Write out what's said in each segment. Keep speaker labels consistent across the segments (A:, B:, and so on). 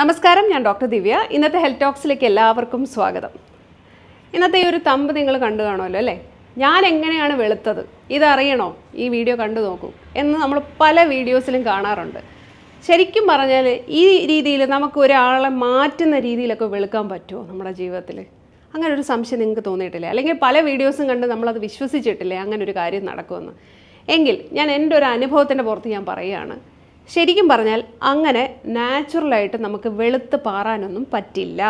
A: നമസ്കാരം ഞാൻ ഡോക്ടർ ദിവ്യ. ഇന്നത്തെ ഹെൽത്ത് ടോക്സിലേക്ക് എല്ലാവർക്കും സ്വാഗതം. ഇന്നത്തെ ഈ ഒരു തമ്പ് നിങ്ങൾ കണ്ടു കാണുമല്ലോ അല്ലേ? ഞാൻ എങ്ങനെയാണ് വെളുത്തത്? ഇതറിയണോ? ഈ വീഡിയോ കണ്ടു നോക്കൂ. എന്ന് നമ്മൾ പല വീഡിയോസിലും കാണാറുണ്ട്. ശരിക്കും പറഞ്ഞാൽ ഈ രീതിയിൽ നമുക്ക് ഒരാളെ മാറ്റുന്ന രീതിയിലൊക്കെ വെളുക്കാൻ പറ്റുമോ നമ്മുടെ ജീവിതത്തിൽ? അങ്ങനെ ഒരു സംശയം നിങ്ങൾക്ക് തോന്നിയിട്ടില്ലേ? അല്ലെങ്കിൽ പല വീഡിയോസും കണ്ട് നമ്മളത് വിശ്വസിച്ചിട്ടില്ലേ? അങ്ങനെ ഒരു കാര്യം നടക്കുമെന്ന്. എങ്കിൽ ഞാൻ എന്റെ ഒരു അനുഭവത്തിന്റെ പുറത്ത് ഞാൻ പറയുകയാണ്. ശരിക്കും പറഞ്ഞാൽ അങ്ങനെ നാച്ചുറലായിട്ട് നമുക്ക് വെളുത്ത് പാറാനൊന്നും പറ്റില്ല.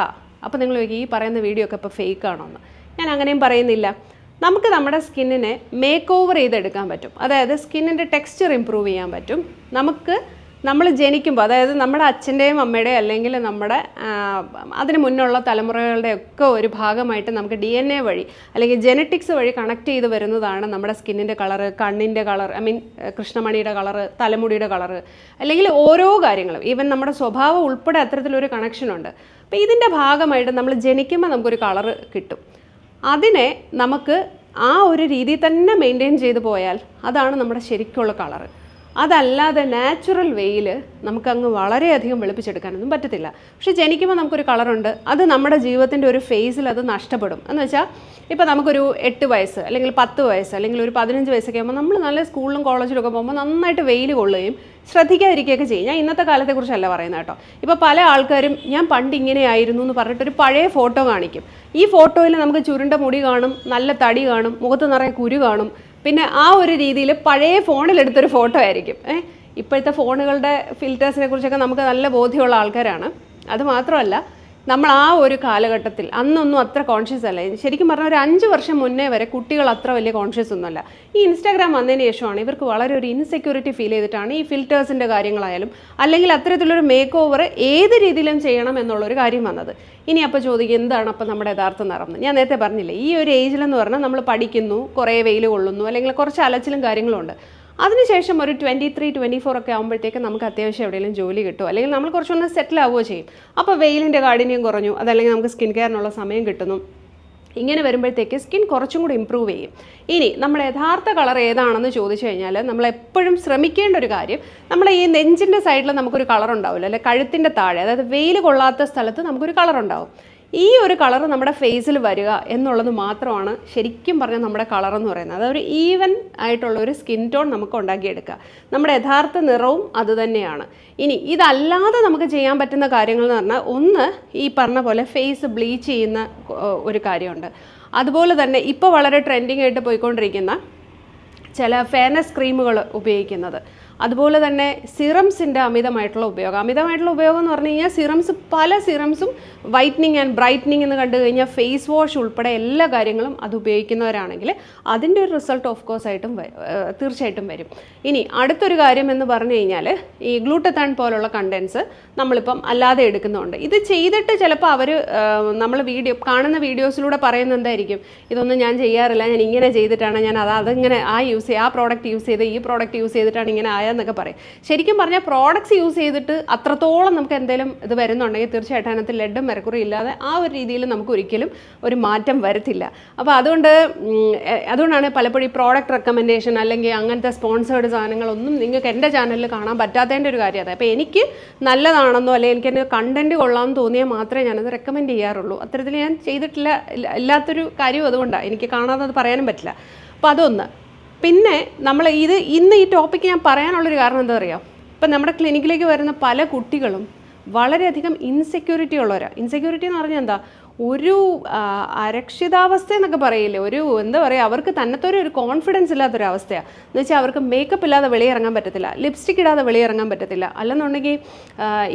A: അപ്പോൾ നിങ്ങൾ ഈ പറയുന്ന വീഡിയോ ഒക്കെ ഇപ്പോൾ ഫേക്ക് ആണോന്ന് ഞാൻ അങ്ങനെയും പറയുന്നില്ല. നമുക്ക് നമ്മുടെ സ്കിന്നിനെ മേക്ക് ഓവർ ചെയ്തെടുക്കാൻ പറ്റും. അതായത് സ്കിന്നിന്റെ ടെക്സ്ചർ ഇമ്പ്രൂവ് ചെയ്യാൻ പറ്റും. നമുക്ക് നമ്മൾ ജനിക്കുമ്പോൾ അതായത് നമ്മുടെ അച്ഛന്റെയും അമ്മയുടെയും അല്ലെങ്കിൽ നമ്മുടെ അതിന് മുന്നുള്ള തലമുറകളുടെ ഒക്കെ ഒരു ഭാഗമായിട്ട് നമുക്ക് ഡി എൻ എ വഴി അല്ലെങ്കിൽ ജനറ്റിക്സ് വഴി കണക്ട് ചെയ്ത് വരുന്നതാണ് നമ്മുടെ സ്കിന്നിന്റെ കളറ് കണ്ണിന്റെ കളർ ഐ മീൻ കൃഷ്ണമണിയുടെ കളറ് തലമുടിയുടെ കളറ് അല്ലെങ്കിൽ ഓരോ കാര്യങ്ങളും. ഈവൻ നമ്മുടെ സ്വഭാവം ഉൾപ്പെടെ അത്തരത്തിലൊരു കണക്ഷനുണ്ട്. അപ്പോൾ ഇതിന്റെ ഭാഗമായിട്ട് നമ്മൾ ജനിക്കുമ്പോൾ നമുക്കൊരു കളറ് കിട്ടും. അതിനെ നമുക്ക് ആ ഒരു രീതിയിൽ തന്നെ മെയിന്റെയിൻ ചെയ്തു പോയാൽ അതാണ് നമ്മുടെ ശരിക്കുള്ള കളറ്. അതല്ലാതെ നാച്ചുറൽ വേയിൽ നമുക്കങ്ങ് വളരെയധികം വെളുപ്പിച്ചെടുക്കാനൊന്നും പറ്റത്തില്ല. പക്ഷെ ജനിക്കുമ്പോൾ നമുക്കൊരു കളറുണ്ട് അത് നമ്മുടെ ജീവിതത്തിന്റെ ഒരു ഫേസിൽ അത് നഷ്ടപ്പെടും. എന്ന് വെച്ചാൽ ഇപ്പോൾ നമുക്കൊരു എട്ട് വയസ്സ് അല്ലെങ്കിൽ പത്ത് വയസ്സ് അല്ലെങ്കിൽ ഒരു പതിനഞ്ച് വയസ്സൊക്കെ ആകുമ്പോൾ നമ്മൾ നല്ല സ്കൂളിലും കോളേജിലൊക്കെ പോകുമ്പോൾ നന്നായിട്ട് വെയിൽ കൊള്ളുകയും ശ്രദ്ധിക്കാതിരിക്കുകയൊക്കെ ചെയ്യും. ഞാൻ ഇന്നത്തെ കാലത്തെക്കുറിച്ചല്ല പറയുന്നത് കേട്ടോ. ഇപ്പോൾ പല ആൾക്കാരും ഞാൻ പണ്ട് ഇങ്ങനെയായിരുന്നു എന്ന് പറഞ്ഞിട്ട് ഒരു പഴയ ഫോട്ടോ കാണിക്കും. ഈ ഫോട്ടോയിൽ നമുക്ക് ചുരുണ്ട മുടി കാണും നല്ല തടി കാണും മുഖത്ത് നിറയെ കുരു കാണും. പിന്നെ ആ ഒരു രീതിയിൽ പഴയ ഫോണിൽ എടുത്തൊരു ഫോട്ടോ ആയിരിക്കും. ഇപ്പോഴത്തെ ഫോണുകളുടെ ഫിൽറ്റേഴ്സിനെ കുറിച്ചൊക്കെ നമുക്ക് നല്ല ബോധ്യമുള്ള ആൾക്കാരാണ്. അത് മാത്രമല്ല നമ്മൾ ആ ഒരു കാലഘട്ടത്തിൽ അന്നൊന്നും അത്ര കോൺഷ്യസ് അല്ല. ശരിക്കും പറഞ്ഞാൽ ഒരു അഞ്ച് വർഷം മുന്നേ വരെ കുട്ടികൾ അത്ര വലിയ കോൺഷ്യസ് ഒന്നുമല്ല. ഈ ഇൻസ്റ്റാഗ്രാം വന്നതിന് ശേഷമാണ് ഇവർക്ക് വളരെ ഒരു ഇൻസെക്യൂരിറ്റി ഫീൽ ചെയ്തിട്ടാണ് ഈ ഫിൽറ്റേഴ്സിന്റെ കാര്യങ്ങളായാലും അല്ലെങ്കിൽ അത്തരത്തിലൊരു മേക്ക് ഓവർ ഏത് രീതിയിലും ചെയ്യണം എന്നുള്ളൊരു കാര്യം വന്നത്. ഇനി അപ്പോൾ ചോദിക്കും എന്താണ് അപ്പോൾ നമ്മുടെ യഥാർത്ഥ നിറം? ഞാൻ നേരത്തെ പറഞ്ഞില്ലേ ഈ ഒരു ഏജിലെന്ന് പറഞ്ഞാൽ നമ്മൾ പഠിക്കുന്നു കുറേ വെയിൽ കൊള്ളുന്നു അല്ലെങ്കിൽ കുറച്ച് അലച്ചിലും കാര്യങ്ങളും ഉണ്ട്. അതിനുശേഷം ഒരു ട്വന്റി ത്രീ ട്വന്റി ഫോർ ഒക്കെ ആകുമ്പോഴത്തേക്ക് നമുക്ക് അത്യാവശ്യം എവിടെയെങ്കിലും ജോലി കിട്ടുമോ അല്ലെങ്കിൽ നമ്മൾ കുറച്ചൊന്ന് സെറ്റിൽ ആവുകയോ ചെയ്യും. അപ്പോൾ വെയിലിന്റെ കാഠിന്യം കുറഞ്ഞു. അതല്ലെങ്കിൽ നമുക്ക് സ്കിൻ കെയറിനുള്ള സമയം കിട്ടുന്നു. ഇങ്ങനെ വരുമ്പോഴത്തേക്ക് സ്കിൻ കുറച്ചും കൂടി ഇമ്പ്രൂവ് ചെയ്യും. ഇനി നമ്മുടെ യഥാർത്ഥ കളർ ഏതാണെന്ന് ചോദിച്ചു കഴിഞ്ഞാൽ നമ്മൾ എപ്പോഴും ശ്രമിക്കേണ്ട ഒരു കാര്യം നമ്മൾ ഈ നെഞ്ചിന്റെ സൈഡിൽ നമുക്കൊരു കളർ ഉണ്ടാവില്ല. അല്ലെ കഴുത്തിന്റെ താഴെ അതായത് വെയിൽ കൊള്ളാത്ത സ്ഥലത്ത് നമുക്കൊരു കളർ ഉണ്ടാവും. ഈ ഒരു കളർ നമ്മുടെ ഫേസിൽ വരിക എന്നുള്ളത് മാത്രമാണ് ശരിക്കും പറഞ്ഞാൽ നമ്മുടെ കളർ എന്ന് പറയുന്നത്. അതൊരു ഈവൻ ആയിട്ടുള്ള ഒരു സ്കിൻ ടോൺ നമുക്ക് ഉണ്ടാക്കിയെടുക്കുക. നമ്മുടെ യഥാർത്ഥ നിറവും അതുതന്നെയാണ് ഇനി ഇതല്ലാതെ നമുക്ക് ചെയ്യാൻ പറ്റുന്ന കാര്യങ്ങൾ എന്ന് പറഞ്ഞാൽ ഒന്ന് ഈ പറഞ്ഞ പോലെ ഫേസ് ബ്ലീച്ച് ചെയ്യുന്ന ഒരു കാര്യമുണ്ട്. അതുപോലെ തന്നെ ഇപ്പോൾ വളരെ ട്രെൻഡിങ് ആയിട്ട് പോയിക്കൊണ്ടിരിക്കുന്ന ചില ഫെയർനെസ് ക്രീമുകൾ ഉപയോഗിക്കുന്നത്. അതുപോലെ തന്നെ സിറംസിന്റെ അമിതമായിട്ടുള്ള ഉപയോഗം. അമിതമായിട്ടുള്ള ഉപയോഗം എന്ന് പറഞ്ഞു കഴിഞ്ഞാൽ സിറംസ് പല സിറംസും വൈറ്റ്നിങ് ആൻഡ് ബ്രൈറ്റ്നിങ് എന്ന് കണ്ടു കഴിഞ്ഞാൽ ഫേസ് വാഷ് ഉൾപ്പെടെ എല്ലാ കാര്യങ്ങളും അത് ഉപയോഗിക്കുന്നവരാണെങ്കിൽ അതിന്റെ ഒരു റിസൾട്ട് ഓഫ് കോഴ്സ് ആയിട്ടും തീർച്ചയായിട്ടും വരും. ഇനി അടുത്തൊരു കാര്യം എന്ന് പറഞ്ഞു കഴിഞ്ഞാൽ ഈ ഗ്ലൂട്ടത്താൻ പോലുള്ള കണ്ടൻസ് നമ്മളിപ്പം അല്ലാതെ എടുക്കുന്നുണ്ട് ഇത് ചെയ്തിട്ട് ചിലപ്പോൾ അവർ നമ്മൾ വീഡിയോ കാണുന്ന വീഡിയോസിലൂടെ പറയുന്നത് എന്തായിരിക്കും? ഇതൊന്നും ഞാൻ ചെയ്യാറില്ല ഞാൻ ഇങ്ങനെ ചെയ്തിട്ടാണ് ഞാൻ അത് അതിങ്ങനെ ആ യൂസ് ചെയ്യുക ആ പ്രോഡക്റ്റ് യൂസ് ചെയ്ത് ഈ പ്രോഡക്റ്റ് യൂസ് ചെയ്തിട്ടാണ് ഇങ്ങനെ ആയതെന്നൊക്കെ പറയും. ശരിക്കും പറഞ്ഞാൽ പ്രോഡക്ട്സ് യൂസ് ചെയ്തിട്ട് അത്രത്തോളം നമുക്ക് എന്തെങ്കിലും ഇത് വരുന്നുണ്ടെങ്കിൽ തീർച്ചയായിട്ടും അതിനകത്ത് ലെഡും മെറക്കുറി ഇല്ലാതെ ആ ഒരു രീതിയിൽ നമുക്ക് ഒരിക്കലും ഒരു മാറ്റം വരത്തില്ല. അപ്പോൾ അതുകൊണ്ട് അതുകൊണ്ടാണ് പലപ്പോഴും ഈ പ്രോഡക്റ്റ് റെക്കമെൻഡേഷൻ അല്ലെങ്കിൽ അങ്ങനത്തെ സ്പോൺസേഡ് സാധനങ്ങളൊന്നും നിങ്ങൾക്ക് എന്റെ ചാനലിൽ കാണാൻ പറ്റാത്തതിന്റെ ഒരു കാര്യം അതാണ് അപ്പോൾ എനിക്ക് നല്ലതാണെന്നോ അല്ലെങ്കിൽ എനിക്ക് എന്റെ കണ്ടന്റ് കൊള്ളാമെന്ന് തോന്നിയാൽ മാത്രമേ ഞാനത് റെക്കമെൻഡ് ചെയ്യാറുള്ളൂ. അത്തരത്തിൽ ഞാൻ ചെയ്തിട്ടില്ല ഇല്ല- ഇല്ലാത്തൊരു കാര്യം അതുകൊണ്ടാണ് എനിക്ക് കാണാതെ അത് പറയാനും പറ്റില്ല. അപ്പോൾ അതൊന്ന്. പിന്നെ നമ്മൾ ഇത് ഇന്ന് ഈ ടോപ്പിക്ക് ഞാൻ പറയാനുള്ളൊരു കാരണം എന്താ പറയുക ഇപ്പം നമ്മുടെ ക്ലിനിക്കിലേക്ക് വരുന്ന പല കുട്ടികളും വളരെയധികം ഇൻസെക്യൂരിറ്റി ഉള്ളവരാണ് ഇൻസെക്യൂരിറ്റി എന്ന് പറഞ്ഞാൽ എന്താ? ഒരു അരക്ഷിതാവസ്ഥ എന്നൊക്കെ പറയില്ലേ? ഒരു എന്താ പറയുക അവർക്ക് തന്നത്തൊരു ഒരു കോൺഫിഡൻസ് ഇല്ലാത്തൊരു അവസ്ഥയാണ് എന്ന് വെച്ചാൽ അവർക്ക് മേക്കപ്പ് ഇല്ലാതെ വെളിയിറങ്ങാൻ പറ്റത്തില്ല. ലിപ്സ്റ്റിക് ഇടാതെ വെളിയിറങ്ങാൻ പറ്റത്തില്ല. അല്ലെന്നുണ്ടെങ്കിൽ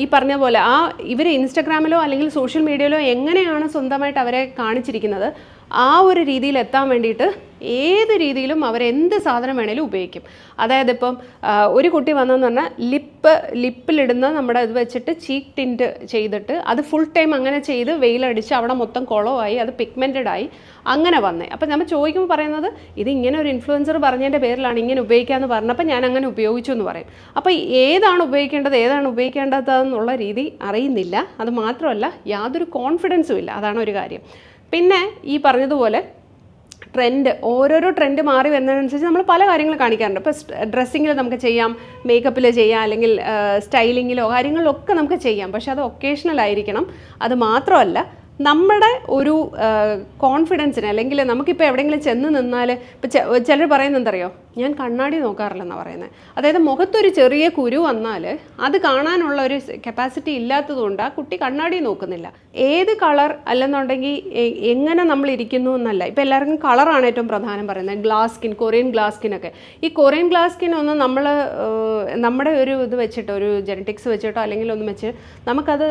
A: ഈ പറഞ്ഞ പോലെ ആ ഇവർ ഇൻസ്റ്റഗ്രാമിലോ അല്ലെങ്കിൽ സോഷ്യൽ മീഡിയയിലോ എങ്ങനെയാണ് സ്വന്തമായിട്ട് അവരെ കാണിച്ചിരിക്കുന്നത്? ആ ഒരു രീതിയിൽ എത്താൻ വേണ്ടിയിട്ട് ഏത് രീതിയിലും അവരെന്ത് സാധനം വേണേലും ഉപയോഗിക്കും. അതായത് ഇപ്പം ഒരു കുട്ടി വന്നെന്ന് പറഞ്ഞാൽ ലിപ്പ് ലിപ്പിലിടുന്ന നമ്മുടെ ഇത് വെച്ചിട്ട് ചീക്ക് ടിന്റ് ചെയ്തിട്ട് അത് ഫുൾ ടൈം അങ്ങനെ ചെയ്ത് വെയിലടിച്ച് അവിടെ മൊത്തം കുളമായി അത് പിഗ്മെന്റഡ് ആയി അങ്ങനെ വന്നേ. അപ്പം നമ്മൾ ചോദിക്കുമ്പോൾ പറയുന്നത് ഇത് ഇങ്ങനെ ഒരു ഇൻഫ്ലുവൻസർ പറഞ്ഞതിന്റെ പേരിലാണ് ഇങ്ങനെ ഉപയോഗിക്കാമെന്ന് പറഞ്ഞപ്പോൾ ഞാൻ അങ്ങനെ ഉപയോഗിച്ചു എന്ന് പറയും. അപ്പോൾ ഏതാണ് ഉപയോഗിക്കേണ്ടത് ഏതാണ് ഉപയോഗിക്കേണ്ടതെന്നുള്ള രീതി അറിയുന്നില്ല. അത് മാത്രമല്ല യാതൊരു കോൺഫിഡൻസും ഇല്ല. അതാണ് ഒരു കാര്യം. പിന്നെ ഈ പറഞ്ഞതുപോലെ ട്രെൻഡ് ഓരോരോ ട്രെൻഡ് മാറി വരുന്നതിനനുസരിച്ച് നമ്മൾ പല കാര്യങ്ങൾ കാണിക്കാറുണ്ട്. ഇപ്പോൾ ഡ്രസ്സിങ്ങിൽ നമുക്ക് ചെയ്യാം മേക്കപ്പിൽ ചെയ്യാം അല്ലെങ്കിൽ സ്റ്റൈലിങ്ങിലോ കാര്യങ്ങളിലൊക്കെ നമുക്ക് ചെയ്യാം. പക്ഷെ അത് ഒക്കേഷണൽ ആയിരിക്കണം. അത് മാത്രമല്ല നമ്മുടെ ഒരു കോൺഫിഡൻസിന് അല്ലെങ്കിൽ നമുക്കിപ്പോൾ എവിടെയെങ്കിലും ചെന്ന് നിന്നാൽ ഇപ്പോൾ ചിലർ പറയുന്നത് എന്തറിയോ? ഞാൻ കണ്ണാടി നോക്കാറില്ലെന്നാണ് പറയുന്നത് അതായത് മുഖത്തൊരു ചെറിയ കുരു വന്നാൽ അത് കാണാനുള്ള ഒരു കപ്പാസിറ്റി ഇല്ലാത്തതുകൊണ്ട് ആ കുട്ടി കണ്ണാടി നോക്കുന്നില്ല. ഏത് കളർ അല്ലെന്നുണ്ടെങ്കിൽ എങ്ങനെ നമ്മൾ ഇരിക്കുന്നു എന്നല്ല. ഇപ്പോൾ എല്ലാവർക്കും കളറാണ് ഏറ്റവും പ്രധാനം പറയുന്നത്. Glass skin Korean glass skin ഒക്കെ. ഈ കൊറിയൻ ഗ്ലാസ് സ്കിൻ ഒന്നും നമ്മൾ നമ്മുടെ ഒരു ഇത് വെച്ചിട്ടോ ഒരു ജനറ്റിക്സ് വെച്ചിട്ടോ അല്ലെങ്കിൽ ഒന്നും വെച്ച് നമുക്കത്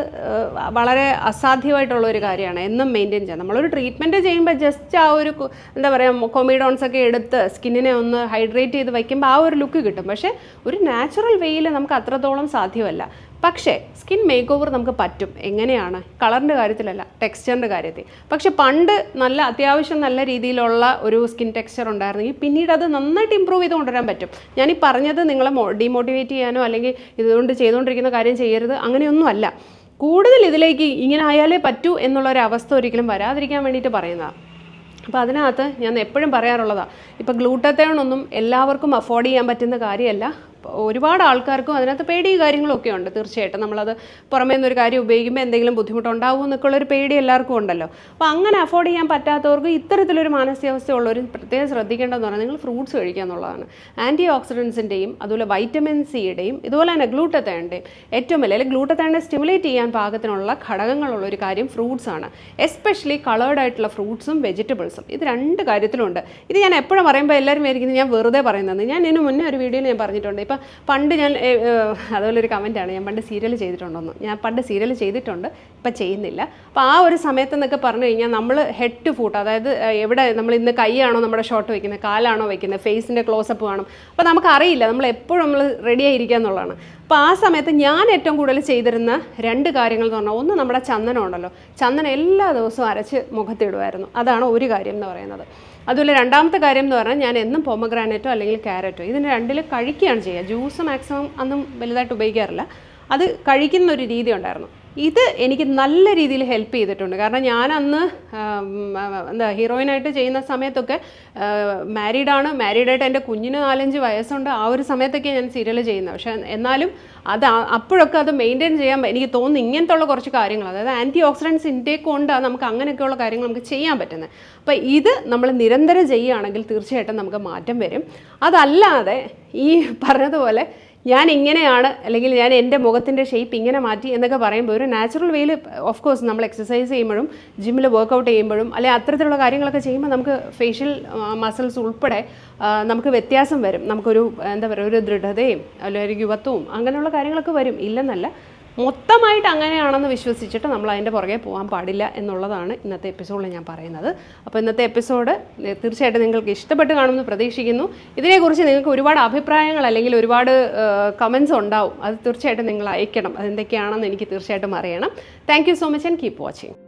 A: വളരെ അസാധ്യമായിട്ടുള്ള ഒരു കാര്യമാണ്. എന്നും മെയിന്റെയിൻ ചെയ്യാം. നമ്മളൊരു ട്രീറ്റ്മെന്റ് ചെയ്യുമ്പോൾ ജസ്റ്റ് ആ ഒരു എന്താ പറയുക കൊമിഡോൺസ് ഒക്കെ എടുത്ത് സ്കിന്നിനെ ഒന്ന് ഹൈഡ്രേറ്റ് ചെയ്ത് വയ്ക്കുമ്പോൾ ആ ഒരു ലുക്ക് കിട്ടും. പക്ഷേ ഒരു നാച്ചുറൽ വേയിൽ നമുക്ക് അത്രത്തോളം സാധ്യമല്ല. പക്ഷേ സ്കിൻ മേക്ക് ഓവർ നമുക്ക് പറ്റും. എങ്ങനെയാണ്? കളറിന്റെ കാര്യത്തിലല്ല ടെക്സ്ചറിന്റെ കാര്യത്തിൽ. പക്ഷെ പണ്ട് നല്ല അത്യാവശ്യം നല്ല രീതിയിലുള്ള ഒരു സ്കിൻ ടെക്സ്ചർ ഉണ്ടായിരുന്നെങ്കിൽ പിന്നീട് അത് നന്നായിട്ട് ഇമ്പ്രൂവ് ചെയ്ത് കൊണ്ടുവരാൻ പറ്റും. ഞാൻ ഈ പറഞ്ഞത് നിങ്ങളെ ഡീമോട്ടിവേറ്റ് ചെയ്യാനോ അല്ലെങ്കിൽ ഇതുകൊണ്ട് ചെയ്തുകൊണ്ടിരിക്കുന്ന കാര്യം ചെയ്യരുത് അങ്ങനെയൊന്നും അല്ല. കൂടുതൽ ഇതിലേക്ക് ഇങ്ങനെ ആയാലേ പറ്റൂ എന്നുള്ള ഒരു അവസ്ഥ ഒരിക്കലും വരാതിരിക്കാൻ വേണ്ടിയിട്ട് പറയുന്നതാണ് അപ്പോൾ അതിനകത്ത് ഞാൻ എപ്പോഴും പറയാറുള്ളതാണ് ഇപ്പോൾ ഗ്ലൂട്ടത്തേണൊന്നും എല്ലാവർക്കും അഫോർഡ് ചെയ്യാൻ പറ്റുന്ന കാര്യമല്ല. ഒരുപാട് ആൾക്കാർക്കും അതിനകത്ത് പേടി കാര്യങ്ങളൊക്കെ ഉണ്ട് തീർച്ചയായിട്ടും. നമ്മളത് പുറമേ നിന്നൊരു കാര്യം ഉപയോഗിക്കുമ്പോൾ എന്തെങ്കിലും ബുദ്ധിമുട്ടുണ്ടാവും എന്നൊക്കെയുള്ളൊരു പേടി എല്ലാവർക്കും ഉണ്ടല്ലോ. അപ്പോൾ അങ്ങനെ അഫോർഡ് ചെയ്യാൻ പറ്റാത്തവർക്ക് ഇത്തരത്തിലൊരു മാനസികാവസ്ഥയുള്ളവർ പ്രത്യേകം ശ്രദ്ധിക്കേണ്ടതെന്ന് പറഞ്ഞാൽ നിങ്ങൾ ഫ്രൂട്ട്സ് കഴിക്കുക എന്നുള്ളതാണ്. ആന്റി ഓക്സിഡൻസിന്റെയും അതുപോലെ വൈറ്റമിൻ സിയുടെയും ഇതുപോലെ തന്നെ ഗ്ലൂട്ടത്തേണിന്റെയും ഏറ്റവും വലിയ അല്ലെങ്കിൽ ഗ്ലൂട്ടത്തേണിനെ സ്റ്റിമുലേറ്റ് ചെയ്യാൻ പാകത്തിനുള്ള ഘടകങ്ങളുള്ള ഒരു കാര്യം ഫ്രൂട്ട്സ് ആണ്. എസ്പെഷ്യലി കളേർഡ് ആയിട്ടുള്ള ഫ്രൂട്ട്സും വെജിറ്റബിൾസും ഇത് രണ്ട് കാര്യത്തിലുണ്ട്. ഇത് ഞാൻ എപ്പോഴും പറയുമ്പോൾ എല്ലാവരും വിചാരിക്കുന്നത് ഞാൻ വെറുതെ പറയുന്നത് ഞാൻ ഇതിനു മുന്നേ ഒരു വീഡിയോയിൽ ഞാൻ പറഞ്ഞിട്ടുണ്ട്. ഇപ്പം പണ്ട് ഞാൻ അതുപോലെ ഒരു കമന്റാണ് ഞാൻ പണ്ട് സീരിയൽ ചെയ്തിട്ടുണ്ടെന്ന്. ഞാൻ പണ്ട് സീരിയൽ ചെയ്തിട്ടുണ്ട് ഇപ്പം ചെയ്യുന്നില്ല. അപ്പോൾ ആ ഒരു സമയത്ത് എന്നൊക്കെ പറഞ്ഞു കഴിഞ്ഞാൽ നമ്മൾ ഹെഡ് ടു ഫൂട്ട് അതായത് എവിടെ നമ്മൾ ഇന്ന് കൈയാണോ നമ്മുടെ ഷോട്ട് വെക്കുന്നത് കാലാണോ വെക്കുന്നത് ഫേസിന്റെ ക്ലോസപ്പ് കാണും. അപ്പോൾ നമുക്കറിയില്ല നമ്മൾ എപ്പോഴും നമ്മൾ റെഡി ആയിരിക്കുക എന്നുള്ളതാണ്. അപ്പോൾ ആ സമയത്ത് ഞാൻ ഏറ്റവും കൂടുതൽ ചെയ്തിരുന്ന രണ്ട് കാര്യങ്ങൾ എന്ന് പറഞ്ഞാൽ ഒന്ന് നമ്മുടെ ചന്ദനം ഉണ്ടല്ലോ. ചന്ദനം എല്ലാ ദിവസവും അരച്ച് മുഖത്തിടുമായിരുന്നു. അതാണ് ഒരു കാര്യം എന്ന് പറയുന്നത്. അതുപോലെ രണ്ടാമത്തെ കാര്യം എന്ന് പറഞ്ഞാൽ ഞാൻ എന്നും പോമഗ്രാനേറ്റോ അല്ലെങ്കിൽ ക്യാരറ്റോ ഇതിന് രണ്ടിൽ കഴിക്കുകയാണ് ചെയ്യുക. ജ്യൂസ് മാക്സിമം അന്നും വലുതായിട്ട് ഉപയോഗിക്കാറില്ല. അത് കഴിക്കുന്ന ഒരു രീതി ഉണ്ടായിരുന്നു. ഇത് എനിക്ക് നല്ല രീതിയിൽ ഹെൽപ്പ് ചെയ്തിട്ടുണ്ട്. കാരണം ഞാൻ അന്ന് എന്താ ഹീറോയിനായിട്ട് ചെയ്യുന്ന സമയത്തൊക്കെ മാരീഡാണ് ആയിട്ട് എന്റെ കുഞ്ഞിന് നാലഞ്ച് വയസ്സുണ്ട്. ആ ഒരു സമയത്തൊക്കെ ഞാൻ സീരിയൽ ചെയ്യുന്നത്. പക്ഷേ എന്നാലും അത് അപ്പോഴൊക്കെ അത് മെയിന്റെയിൻ ചെയ്യാൻ എനിക്ക് തോന്നുന്നു ഇങ്ങനത്തെ ഉള്ള കുറച്ച് കാര്യങ്ങൾ അതായത് ആന്റി ഓക്സിഡൻസ് ഇൻടേക്ക് കൊണ്ടാണ് നമുക്ക് അങ്ങനെയൊക്കെയുള്ള കാര്യങ്ങൾ നമുക്ക് ചെയ്യാൻ പറ്റുന്നത്. അപ്പോൾ ഇത് നമ്മൾ നിരന്തരം ചെയ്യുകയാണെങ്കിൽ തീർച്ചയായിട്ടും നമുക്ക് മാറ്റം വരും. അതല്ലാതെ ഈ പറഞ്ഞതുപോലെ ഞാൻ ഇങ്ങനെയാണ് അല്ലെങ്കിൽ ഞാൻ എന്റെ മുഖത്തിന്റെ ഷേപ്പ് ഇങ്ങനെ മാറ്റി എന്നൊക്കെ പറയുമ്പോൾ ഒരു നാച്ചുറൽ വേയിൽ ഓഫ് കോഴ്സ് നമ്മൾ എക്സസൈസ് ചെയ്യുമ്പോഴും ജിമ്മിൽ വർക്കൗട്ട് ചെയ്യുമ്പോഴും അല്ലെങ്കിൽ അത്തരത്തിലുള്ള കാര്യങ്ങളൊക്കെ ചെയ്യുമ്പോൾ നമുക്ക് ഫേഷ്യൽ മസിൽസ് ഉൾപ്പെടെ നമുക്ക് വ്യത്യാസം വരും. നമുക്കൊരു എന്താ പറയുക ഒരു ദൃഢതയും അല്ലെങ്കിൽ ഒരു യുവത്വവും അങ്ങനെയുള്ള കാര്യങ്ങളൊക്കെ വരും. ഇല്ലെന്നല്ല. മൊത്തമായിട്ട് അങ്ങനെയാണെന്ന് വിശ്വസിച്ചിട്ട് നമ്മൾ അതിന്റെ പുറകെ പോകാൻ പാടില്ല എന്നുള്ളതാണ് ഇന്നത്തെ എപ്പിസോഡിൽ ഞാൻ പറയുന്നത്. അപ്പോൾ ഇന്നത്തെ എപ്പിസോഡ് തീർച്ചയായിട്ടും നിങ്ങൾക്ക് ഇഷ്ടപ്പെട്ട് കാണുമെന്ന് പ്രതീക്ഷിക്കുന്നു. ഇതിനെക്കുറിച്ച് നിങ്ങൾക്ക് ഒരുപാട് അഭിപ്രായങ്ങൾ അല്ലെങ്കിൽ ഒരുപാട് കമൻസ് ഉണ്ടാവും. അത് തീർച്ചയായിട്ടും നിങ്ങൾ അയക്കണം. അതെന്തൊക്കെയാണെന്ന് എനിക്ക് തീർച്ചയായിട്ടും അറിയണം. Thank so much and keep watching